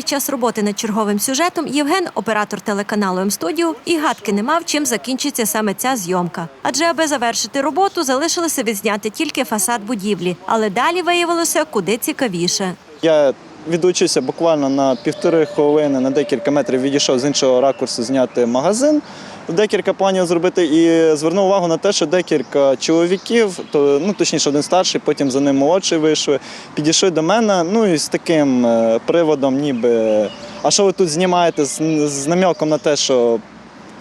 Під час роботи над черговим сюжетом Євген, оператор телеканалу М-студіо, і гадки не мав, чим закінчиться саме ця зйомка. Адже аби завершити роботу, залишилося відзняти тільки фасад будівлі, але далі виявилося куди цікавіше. Я відучився буквально на півтори хвилини, на декілька метрів відійшов з іншого ракурсу зняти магазин, декілька планів зробити і звернув увагу на те, що декілька чоловіків, то ну точніше, один старший, потім за ним молодший вийшли, підійшли до мене. Ну і з таким е, приводом, ніби а що ви тут знімаєте? З, з намеком на те, що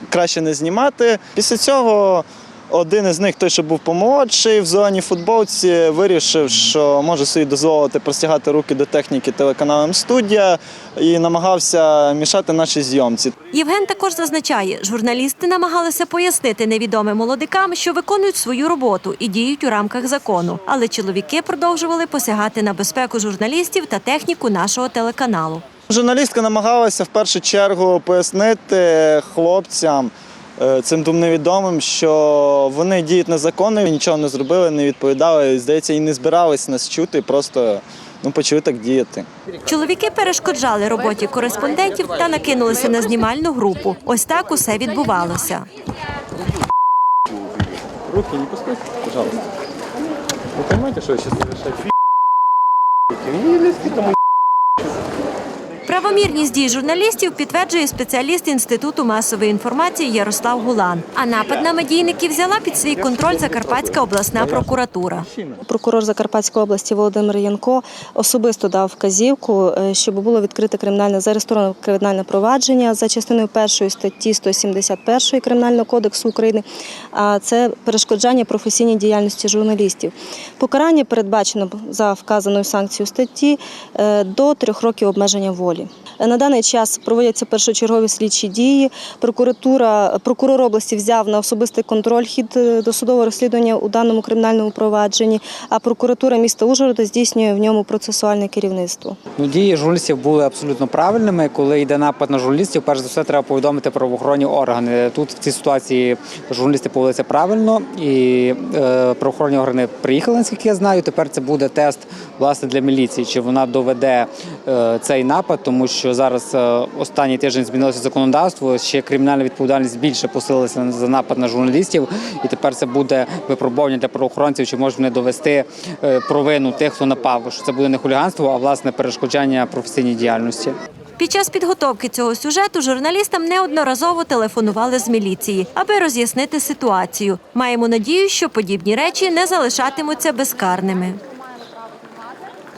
краще не знімати. Після цього один із них, той, що був помолодший в зеленій футболці, вирішив, що може собі дозволити простягати руки до техніки телеканалом студія і намагався мішати нашій зйомці. Євген також зазначає, журналісти намагалися пояснити невідомим молодикам, що виконують свою роботу і діють у рамках закону. Але чоловіки продовжували посягати на безпеку журналістів та техніку нашого телеканалу. Журналістка намагалася в першу чергу пояснити хлопцям. Е, Цим двом невідомим, що вони діють незаконно, нічого не зробили, не відповідали. Здається, і не збирались нас чути, просто ну, почали так діяти. Чоловіки перешкоджали роботі кореспондентів та накинулися на знімальну групу. Ось так усе відбувалося. Руки не пускайте, пожалуйста. Вы понимаете, что я сейчас совершаю Правомірність дій журналістів підтверджує спеціаліст Інституту масової інформації Ярослав Гулан. А напад на медійників взяла під свій контроль Закарпатська обласна прокуратура. Прокурор Закарпатської області Володимир Янко особисто дав вказівку, е, щоб було відкрите кримінальне зареєстроване кримінальне провадження за частиною першої статті 171 Кримінального кодексу України. А це перешкоджання професійній діяльності журналістів. Покарання передбачено за вказаною санкцією статті е, до трьох років обмеження волі. На даний час проводяться першочергові слідчі дії. Прокуратура, прокурор області взяв на особистий контроль хід е, досудового розслідування у даному кримінальному провадженні, а прокуратура міста Ужгорода здійснює в ньому процесуальне керівництво. Ну, дії журналістів були абсолютно правильними. Коли йде напад на журналістів, перш за все треба повідомити правоохоронні органи. Тут в цій ситуації журналісти повелися правильно, і е, правоохоронні органи приїхали, наскільки я знаю. Тепер це буде тест власне для міліції, чи вона доведе е, цей напад, тому що зараз е, останній тиждень змінилося законодавство. Ще кримінальна відповідальність більше посилилася за напад на журналістів, і тепер це буде випробування для правоохоронців, чи можуть вони довести е, провину тих, хто напав, що це буде не хуліганство, а власне перешкоджання професійній діяльності. Під час підготовки цього сюжету журналістам неодноразово телефонували з міліції, аби роз'яснити ситуацію. Маємо надію, що подібні речі не залишатимуться безкарними.